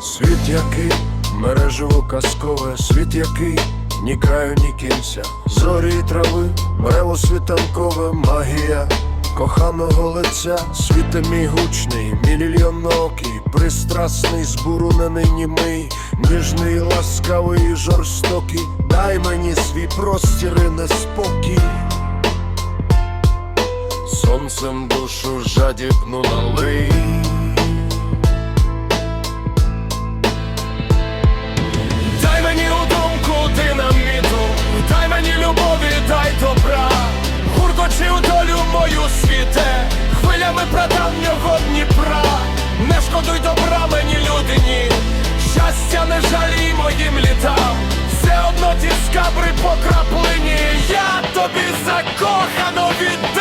Світ який, мережево казкове, світ який, ні краю, ні кінця, зорі й трави, мрево світанкове, магія коханого лиця, світе мій гучний, мільйонокий, пристрасний, збурунений німий, ніжний, ласкавий і жорстокий, дай мені свій простір і неспокій. Сонцем душу жадібну налий. Від